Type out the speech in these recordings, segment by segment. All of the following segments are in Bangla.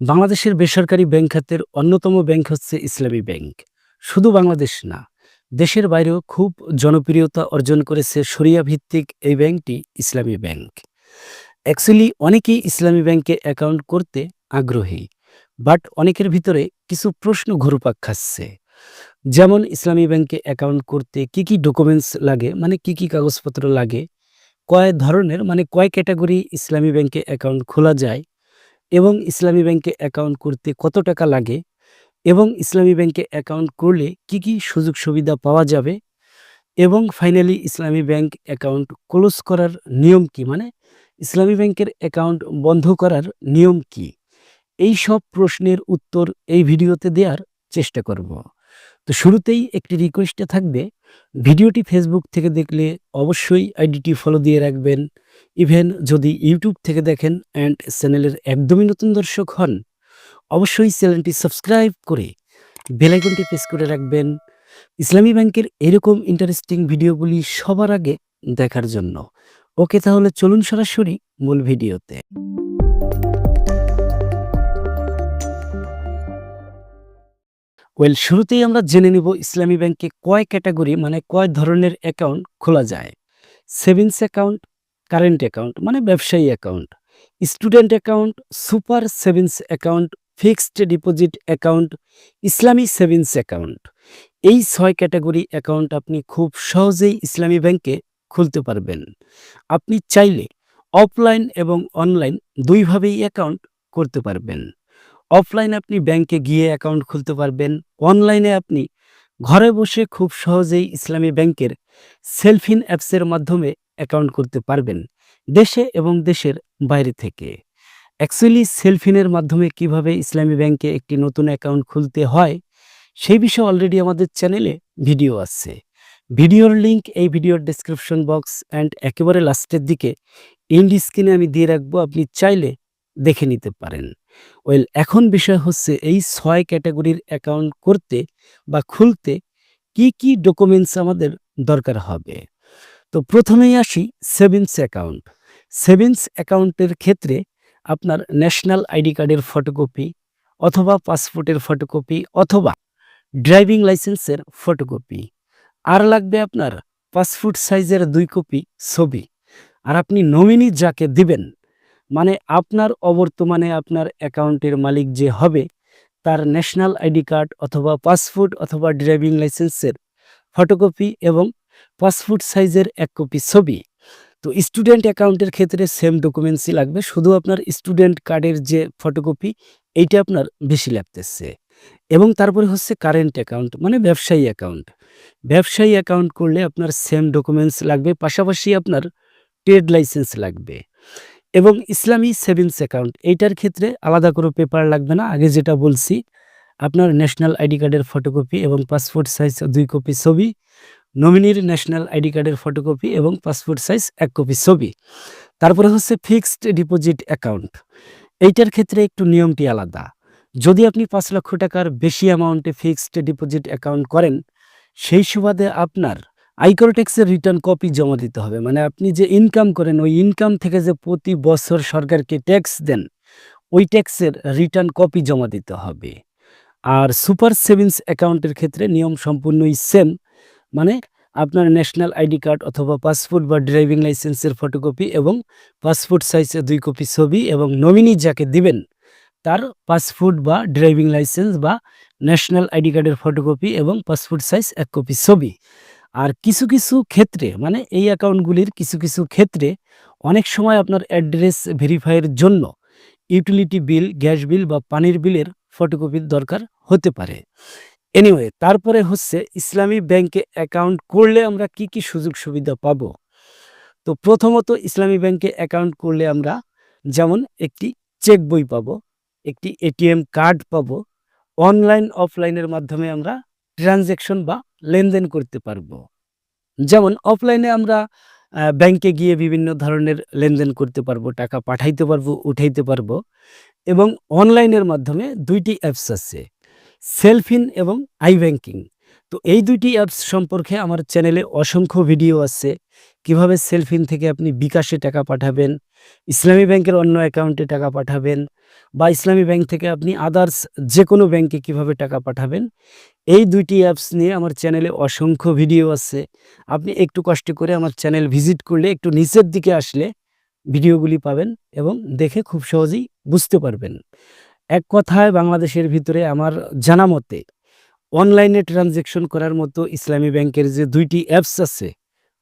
বাংলাদেশের বেসরকারি ব্যাংক খাতের অন্যতম ব্যাংক হচ্ছে ইসলামী ব্যাংক। শুধু বাংলাদেশ না, দেশের বাইরেও খুব জনপ্রিয়তা অর্জন করেছে শরিয়া ভিত্তিক এই ব্যাংকটি ইসলামী ব্যাংক। অ্যাকচুয়ালি অনেকেই ইসলামী ব্যাংকে অ্যাকাউন্ট করতে আগ্রহী, বাট অনেকের ভিতরে কিছু প্রশ্ন ঘুরপাক খাচ্ছে। যেমন, ইসলামী ব্যাংকে অ্যাকাউন্ট করতে কি কি ডকুমেন্টস লাগে মানে কি কি কাগজপত্র লাগে, কয় ধরনের মানে কয় ক্যাটাগরি ইসলামী ব্যাংকে অ্যাকাউন্ট খোলা যায় এবং ইসলামী ব্যাংকে অ্যাকাউন্ট করতে কত টাকা লাগে এবং ইসলামী ব্যাংকে অ্যাকাউন্ট করলে কি কি সুযোগ সুবিধা পাওয়া যাবে এবং ফাইনালি ইসলামী ব্যাংক অ্যাকাউন্ট ক্লোজ করার নিয়ম কি? মানে ইসলামী ব্যাংকের অ্যাকাউন্ট বন্ধ করার নিয়ম কি? এই সব প্রশ্নের উত্তর এই ভিডিওতে দেওয়ার চেষ্টা করব। তো শুরুতেই একটি রিকোয়েস্টে থাকবে, ভিডিওটি ফেসবুক থেকে দেখলে অবশ্যই আইডিটি ফলো দিয়ে রাখবেন। ইভেন যদি ইউটিউব থেকে দেখেন অ্যান্ড চ্যানেলের একদমই নতুন দর্শক হন, অবশ্যই চ্যানেলটি সাবস্ক্রাইব করে বেলাইকনটি প্রেস করে রাখবেন। ইসলামী ব্যাংকের এরকম ইন্টারেস্টিং ভিডিওগুলি সবার আগে দেখার জন্য। ওকে তাহলে চলুন সরাসরি মূল ভিডিওতে ওয়েল শুরুতেই আমরা জেনে নিব ইসলামী ব্যাংকে কয় ক্যাটাগরি মানে কয় ধরনের অ্যাকাউন্ট খোলা যায়। সেভিংস অ্যাকাউন্ট, কারেন্ট অ্যাকাউন্ট মানে ব্যবসায়ী account. Student account, super savings account, fixed deposit account, ইসলামী সেভিংস অ্যাকাউন্ট। এই ছয় ক্যাটাগরি অ্যাকাউন্ট আপনি খুব সহজেই ইসলামী ব্যাংকে খুলতে পারবেন। আপনি চাইলে অফলাইন এবং অনলাইন দুইভাবেই অ্যাকাউন্ট করতে পারবেন। অফলাইন আপনি ব্যাংকে গিয়ে অ্যাকাউন্ট খুলতে পারবেন। অনলাইনে আপনি ঘরে বসে খুব সহজেই ইসলামী ব্যাংকের সেলফিন অ্যাপসের মাধ্যমে অ্যাকাউন্ট করতে পারবেন দেশে এবং দেশের বাইরে থেকে। অ্যাকচুয়ালি সেলফিনের মাধ্যমে কীভাবে ইসলামী ব্যাংকে একটি নতুন অ্যাকাউন্ট খুলতে হয়, সেই বিষয়ে অলরেডি আমাদের চ্যানেলে ভিডিও আছে। ভিডিওর লিংক এই ভিডিওর ডেসক্রিপশন বক্স অ্যান্ড একেবারে লাস্টের দিকে ইন্ড স্ক্রিনে আমি দিয়ে রাখব, আপনি চাইলে দেখে নিতে পারেন। ওয়েল এখন বিষয় হচ্ছে এই ছয় ক্যাটাগরির অ্যাকাউন্ট করতে বা খুলতে কি কি ডকুমেন্টস আমাদের দরকার হবে? তো প্রথমেই আসি সেভিংস অ্যাকাউন্ট সেভিংস অ্যাকাউন্টের ক্ষেত্রে আপনার ন্যাশনাল আইডি কার্ডের ফটোকপি অথবা পাসপোর্টের ফটোকপি অথবা ড্রাইভিং লাইসেন্সের ফটোকপি আর লাগবে আপনার পাসপোর্ট সাইজের দুই কপি ছবি। আর আপনি নমিনি যাকে দিবেন মানে আপনার অবর্তমানে আপনার অ্যাকাউন্টের মালিক যে হবে, তার ন্যাশনাল আইডি কার্ড অথবা পাসপোর্ট অথবা ড্রাইভিং লাইসেন্সের ফটোকপি এবং পাসপোর্ট সাইজের এক কপি ছবি। তো স্টুডেন্ট অ্যাকাউন্টের ক্ষেত্রে সেম ডকুমেন্টসই লাগবে, শুধু আপনার স্টুডেন্ট কার্ডের যে ফটোকপি, এইটা আপনার বেশি লাগতেছে। এবং তারপরে হচ্ছে কারেন্ট অ্যাকাউন্ট মানে ব্যবসায়ী অ্যাকাউন্ট। ব্যবসায়ী অ্যাকাউন্ট করলে আপনার সেম ডকুমেন্টস লাগবে, পাশাপাশি আপনার ট্রেড লাইসেন্স লাগবে। এবং ইসলামী সেভিংস অ্যাকাউন্ট, এইটার ক্ষেত্রে আলাদা করে পেপার লাগবে না। আগে যেটা বলছি, আপনার ন্যাশনাল আইডি কার্ডের ফটোকপি এবং পাসপোর্ট সাইজ দুই কপি ছবি, নমিনির ন্যাশনাল আইডি কার্ডের ফটোকপি এবং পাসপোর্ট সাইজ এক কপি ছবি। তারপরে হচ্ছে ফিক্সড ডিপোজিট অ্যাকাউন্ট, এইটার ক্ষেত্রে একটু নিয়মটি আলাদা। যদি আপনি পাঁচ লক্ষ টাকার বেশি অ্যামাউন্টে ফিক্সড ডিপোজিট অ্যাকাউন্ট করেন, সেই সুবাদে আপনার আয়কর ট্যাক্সের রিটার্ন কপি জমা দিতে হবে। মানে আপনি যে ইনকাম করেন, ওই ইনকাম থেকে যে প্রতি বছর সরকারকে ট্যাক্স দেন, ওই ট্যাক্সের রিটার্ন কপি জমা দিতে হবে। আর সুপার সেভিংস অ্যাকাউন্টের ক্ষেত্রে নিয়ম সম্পূর্ণই সেম মানে আপনার ন্যাশনাল আইডি কার্ড অথবা পাসপোর্ট বা ড্রাইভিং লাইসেন্সের ফটোকপি এবং পাসপোর্ট সাইজের দুই কপি ছবি এবং নমিনি যাকে দিবেন, তার পাসপোর্ট বা ড্রাইভিং লাইসেন্স বা ন্যাশনাল আইডি কার্ডের ফটোকপি এবং পাসপোর্ট সাইজ এক কপি ছবি। আর কিছু কিছু ক্ষেত্রে মানে এই অ্যাকাউন্টগুলির কিছু কিছু ক্ষেত্রে অনেক সময় আপনার অ্যাড্রেস ভেরিফাইয়ের জন্য ইউটিলিটি বিল, গ্যাস বিল বা পানির বিলের ফটোকপির দরকার হতে পারে। এনিওয়ে তারপরে হচ্ছে ইসলামী ব্যাংকে অ্যাকাউন্ট করলে আমরা কি কি সুযোগ সুবিধা পাব? তো প্রথমত ইসলামী ব্যাংকে অ্যাকাউন্ট করলে আমরা যেমন একটি চেক বই পাবো, একটি এটিএম কার্ড পাবো, অনলাইন, অফলাইনের মাধ্যমে আমরা ট্রানজ্যাকশন বা লেনদেন করতে পারব। যেমন অফলাইনে আমরা ব্যাংকে গিয়ে বিভিন্ন ধরনের লেনদেন করতে পারব, টাকা পাঠাইতে পারব, উঠাইতে পারব এবং অনলাইনের মাধ্যমে দুইটি অ্যাপস আছে সেলফিন এবং আই ব্যাংকিং তো এই দুইটি অ্যাপস সম্পর্কে আমার চ্যানেলে অসংখ্য ভিডিও আছে। কীভাবে সেলফিন থেকে আপনি বিকাশে টাকা পাঠাবেন, ইসলামী ব্যাংকের অন্য অ্যাকাউন্টে টাকা পাঠাবেন বা ইসলামী ব্যাংক থেকে আপনি আদার্স যে কোনো ব্যাংকে কীভাবে টাকা পাঠাবেন, এই দুইটি অ্যাপস নিয়ে আমার চ্যানেলে অসংখ্য ভিডিও আছে। আপনি একটু কষ্ট করে আমার চ্যানেল ভিজিট করলে একটু নিচের দিকে আসলে ভিডিওগুলি পাবেন এবং দেখে খুব সহজেই বুঝতে পারবেন। এক কথায় বাংলাদেশের ভিতরে আমার জানা মতে অনলাইনে ট্রানজ্যাকশন করার মতো ইসলামী ব্যাংকের যে দুইটি অ্যাপস আছে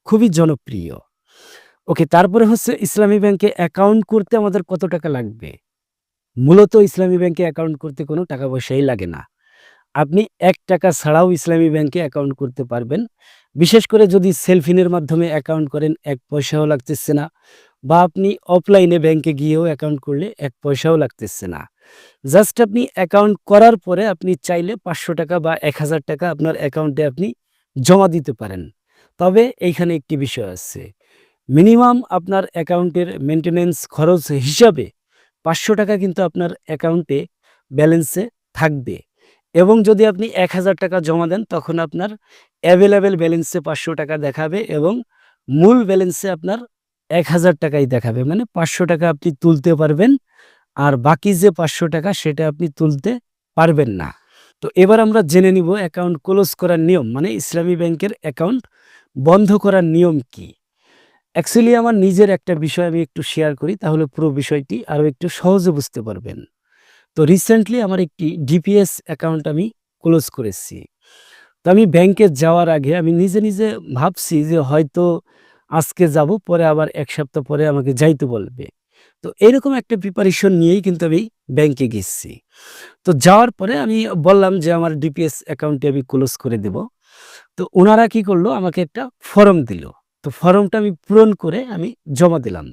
খুবই জনপ্রিয়। ওকে, তারপরে হচ্ছে ইসলামী ব্যাংকে অ্যাকাউন্ট করতে আমাদের কত টাকা লাগবে? মূলত ইসলামী ব্যাংকে অ্যাকাউন্ট করতে কোনো টাকা পয়সাই লাগে না। আপনি এক টাকা ছাড়াও ইসলামী ব্যাংকে অ্যাকাউন্ট করতে পারবেন। বিশেষ করে যদি সেলফিনের মাধ্যমে অ্যাকাউন্ট করেন, এক পয়সাও লাগতেছে না। বা আপনি অফলাইনে ব্যাংকে গিয়েও অ্যাকাউন্ট করলে এক পয়সাও লাগতেছে না। জাস্ট আপনি অ্যাকাউন্ট করার পরে আপনি চাইলে পাঁচশো টাকা বা এক হাজার টাকা আপনার অ্যাকাউন্টে আপনি জমা দিতে পারেন। তবে এইখানে একটি বিষয় আছে। মিনিমাম আপনার অ্যাকাউন্টের মেনটেনেন্স খরচ হিসাবে পাঁচশো টাকা কিন্তু আপনার অ্যাকাউন্টে ব্যালেন্সে থাকবে এবং যদি আপনি এক হাজার টাকা জমা দেন তখন আপনার অ্যাভেলেবেল ব্যালেন্সে পাঁচশো টাকা দেখাবে এবং মূল ব্যালেন্সে আপনার এক হাজার টাকাই দেখাবে। মানে পাঁচশো টাকা আপনি তুলতে পারবেন আর বাকি যে পাঁচশো টাকা সেটা আপনি তুলতে পারবেন না। তো এবার আমরা জেনে নিব অ্যাকাউন্ট ক্লোজ করার নিয়ম মানে ইসলামী ব্যাংকের অ্যাকাউন্ট বন্ধ করার নিয়ম কি? অ্যাকচুয়ালি আমার নিজের একটা বিষয় আমি একটু শেয়ার করি, তাহলে পুরো বিষয়টি আরও একটু সহজে বুঝতে পারবেন। তো রিসেন্টলি আমার একটি ডিপিএস অ্যাকাউন্ট আমি ক্লোজ করেছি। তো আমি ব্যাংকে যাওয়ার আগে আমি নিজে নিজে ভাবছি যে হয়তো আজকে যাব, পরে আবার এক সপ্তাহ পরে আমাকে যাইতে বলবে। তো এরকম একটা প্রিপারেশন নিয়েই কিন্তু আমি ব্যাংকে গেছি। তো যাওয়ার পরে আমি বললাম যে আমার ডিপিএস অ্যাকাউন্টটি আমি ক্লোজ করে দেব। তো ওনারা কি করল? আমাকে একটা ফর্ম দিল। তো ফর্মটা আমি পূরণ করে আমি জমা দিলাম।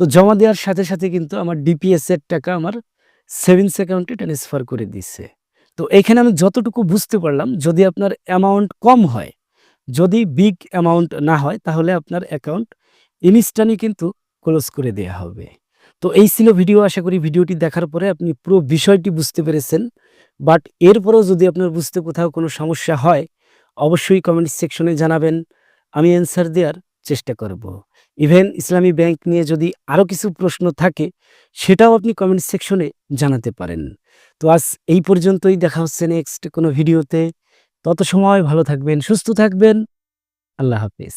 তো জমা দেওয়ার সাথে সাথে কিন্তু আমার ডিপিএস এর টাকা আমার সেভিংস অ্যাকাউন্টে ট্রান্সফার করে দিচ্ছে তো এখানে আমি যতটুকু বুঝতে পারলাম, যদি আপনার অ্যামাউন্ট কম হয়, যদি বিগ অ্যামাউন্ট না হয়, তাহলে আপনার অ্যাকাউন্ট ইনস্ট্যান্টই কিন্তু ক্লোজ করে দেওয়া হবে। তো এই ছিল ভিডিও। আশা করি ভিডিওটি দেখার পরে আপনি পুরো বিষয়টি বুঝতে পেরেছেন। বাট এরপরেও যদি আপনার বুঝতে কোথাও কোনো সমস্যা হয় অবশ্যই কমেন্ট সেকশনে জানাবেন। আমি অ্যান্সার দেওয়ার চেষ্টা করব। ইভেন ইসলামী ব্যাংক নিয়ে যদি আরও কিছু প্রশ্ন থাকে, সেটাও আপনি কমেন্ট সেকশনে জানাতে পারেন। তো আজ এই পর্যন্তই। দেখা হচ্ছে নেক্সট কোনো ভিডিওতে। তত সময় ভালো থাকবেন, সুস্থ থাকবেন। আল্লাহ হাফিজ।